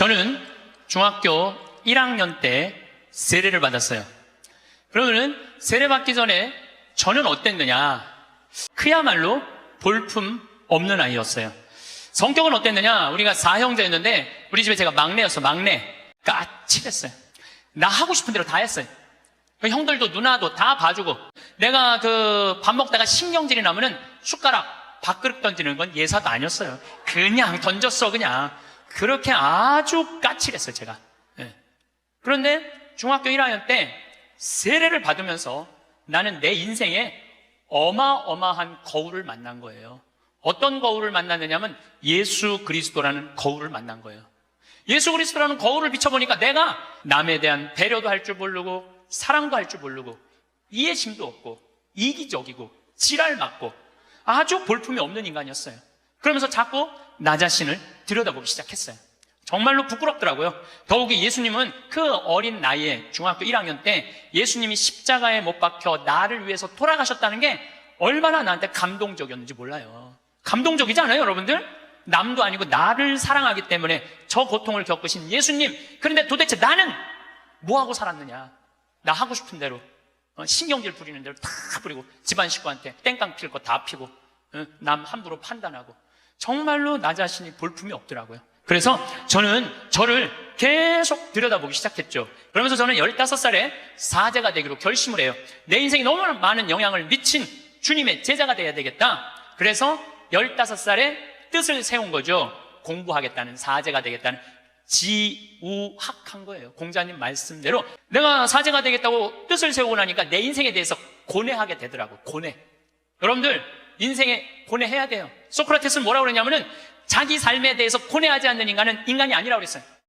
저는 중학교 1학년 때 세례를 받았어요. 그러면은 세례 받기 전에 저는 어땠느냐? 그야말로 볼품 없는 아이였어요. 성격은 어땠느냐? 우리가 사형제였는데 우리 집에 제가 막내였어, 막내. 까칠했어요. 나 하고 싶은 대로 다 했어요. 그 형들도 누나도 다 봐주고 내가 그 밥 먹다가 신경질이 나면은 숟가락 밥그릇 던지는 건 예사도 아니었어요. 그냥 던졌어 그냥 그렇게 아주 까칠했어요 제가. 예. 그런데 중학교 1학년 때 세례를 받으면서 나는 내 인생에 어마어마한 거울을 만난 거예요. 어떤 거울을 만났느냐면 예수 그리스도라는 거울을 만난 거예요. 예수 그리스도라는 거울을 비춰보니까 내가 남에 대한 배려도 할 줄 모르고 사랑도 할 줄 모르고 이해심도 없고 이기적이고 지랄 맞고 아주 볼품이 없는 인간이었어요. 그러면서 자꾸 나 자신을 들여다보기 시작했어요. 정말로 부끄럽더라고요. 더욱이 예수님은 그 어린 나이에 중학교 1학년 때 예수님이 십자가에 못 박혀 나를 위해서 돌아가셨다는 게 얼마나 나한테 감동적이었는지 몰라요. 감동적이지 않아요, 여러분들? 남도 아니고 나를 사랑하기 때문에 저 고통을 겪으신 예수님. 그런데 도대체 나는 뭐하고 살았느냐? 나 하고 싶은 대로 어, 신경질 부리는 대로 다 부리고 집안 식구한테 땡깡 필 거 다 피고 어, 남 함부로 판단하고 정말로 나 자신이 볼품이 없더라고요. 그래서 저는 저를 계속 들여다보기 시작했죠. 그러면서 저는 15살에 사제가 되기로 결심을 해요. 내 인생에 너무 많은 영향을 미친 주님의 제자가 돼야 되겠다. 그래서 15살에 뜻을 세운 거죠. 공부하겠다는 사제가 되겠다는 지우학한 거예요. 공자님 말씀대로 내가 사제가 되겠다고 뜻을 세우고 나니까 내 인생에 대해서 고뇌하게 되더라고. 고뇌. 여러분들 인생에 고뇌해야 돼요. 소크라테스는 뭐라고 그러냐면은 자기 삶에 대해서 고뇌하지 않는 인간은 인간이 아니라고 그랬어요.